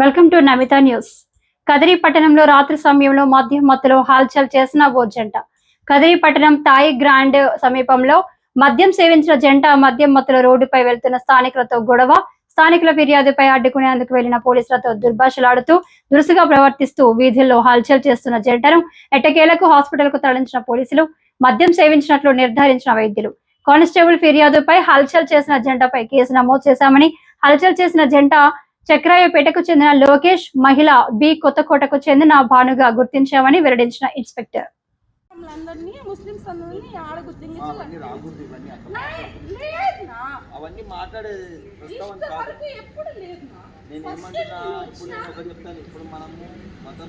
Welcome to Namitha news. Kadiri పట్టణంలో రాత్రి సమయంలో మద్యం మత్తులో హల్చల్ చేసిన ఓ జంట. కదిరి పట్టణం తాయి గ్రాండ్ సమీపంలో మద్యం సేవించిన జంట మద్యం మత్తులో రోడ్డుపై వెళ్తున్న స్థానికులతో గొడవ స్థానికుల ఫిర్యాదుపై అడ్డుకునేందుకు వెళ్ళిన పోలీసులతో దుర్భాషలాడుతూ దురుసుగా ప్రవర్తిస్తూ వీధుల్లో హల్చల్ చేస్తున్న జంటను ఎట్టకేలకు హాస్పిటల్కు తరలించిన పోలీసులు మద్యం సేవించినట్లు నిర్ధారించిన వైద్యులు. కానిస్టేబుల్ ఫిర్యాదుపై హల్చల్ చేసిన జంటపై కేసు నమోదు చేశామని హల్చల్ చేసిన జంట చక్రాయపేటకు చెందిన లోకేష్ మహిళ బి కొత్తకోటకు చెందిన భానుగా గుర్తించామని వెల్లడించిన ఇన్స్పెక్టర్. అవన్నీ నేను ఏమంటున్నా ఇప్పుడు నేను చెప్తాను? ఇప్పుడు మనము మతం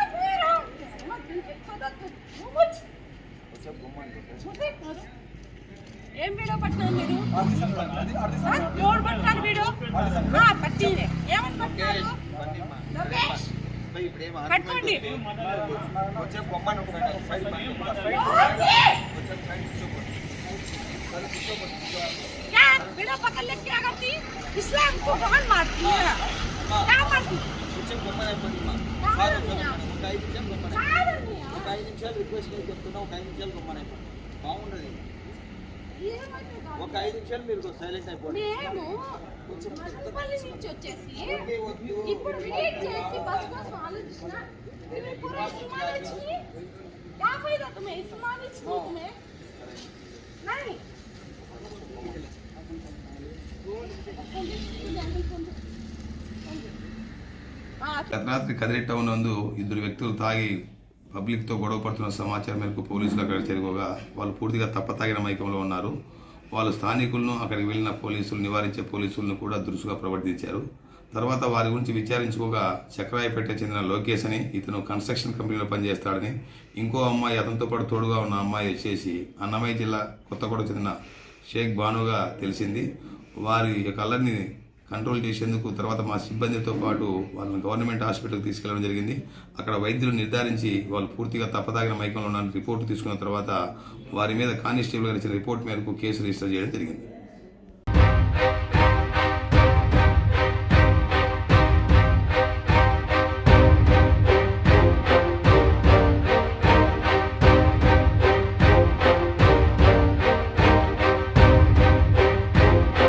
ఏం వీడియో పట్టినారు మీరు ఆ? ఎవరు పట్టినారు వీడియో ఆ, పట్టిందే ఏమని పట్టినారు ఇవన్నీ మా- లోకేష్ భయ్, ఇప్పుడు ఏం పట్టుకోండి. ఆర్గ్యుమెంట్ కొంచెం బొమ్మని ఒకటి సైడ్ పక్కన. లోకేష్! కొంచెం సైడ్ కూర్చోకూడదు. సరే, కూర్చోకూడదు. क्या बिना पकड़ ले क्या करती इस्लाम को कौन मारती है क्या मारती నిమిషాలు రిక్వెస్ట్ నేను చెప్తున్నా ఒక ఐదు నిమిషాలు గమ్మని అయిపోతుంది బాగుండదు ఒక ఐదు నిమిషాలు మీరు సైలెంట్ అయిపోండి. రాత్రి కదిరి టౌన్ నందు ఇద్దరు వ్యక్తులు తాగి పబ్లిక్తో గొడవ పడుతున్న సమాచారం మేరకు పోలీసులు అక్కడ చేరుకోగా వాళ్ళు పూర్తిగా తప్పతాగిన మైకంలో ఉన్నారు. వాళ్ళు స్థానికులను అక్కడికి వెళ్ళిన పోలీసులు నివారించే పోలీసులను కూడా దురుసుగా ప్రవర్తించారు. తర్వాత వారి గురించి విచారించుకోగా చక్రాయపేట చెందిన లోకేష్ అని ఇతను కన్స్ట్రక్షన్ కంపెనీలో పనిచేస్తాడని ఇంకో అమ్మాయి అతనితో పాటు తోడుగా ఉన్న అమ్మాయి వచ్చేసి అన్నమయ్య జిల్లా కొత్తగూడ చెందిన షేక్ బానుగా తెలిసింది. వారి యొక్క అల్లరిని కంట్రోల్ చేసేందుకు తర్వాత మా సిబ్బందితో పాటు వాళ్ళని గవర్నమెంట్ హాస్పిటల్కి తీసుకెళ్ళడం జరిగింది. అక్కడ వైద్యులు నిర్ధారించి వాళ్ళు పూర్తిగా తప్పదాగిన మైకంలో ఉన్న రిపోర్టు తీసుకున్న తర్వాత వారి మీద కానిస్టేబుల్ గారు ఇచ్చిన రిపోర్ట్ మేరకు కేసు రిజిస్టర్ చేయడం జరిగింది.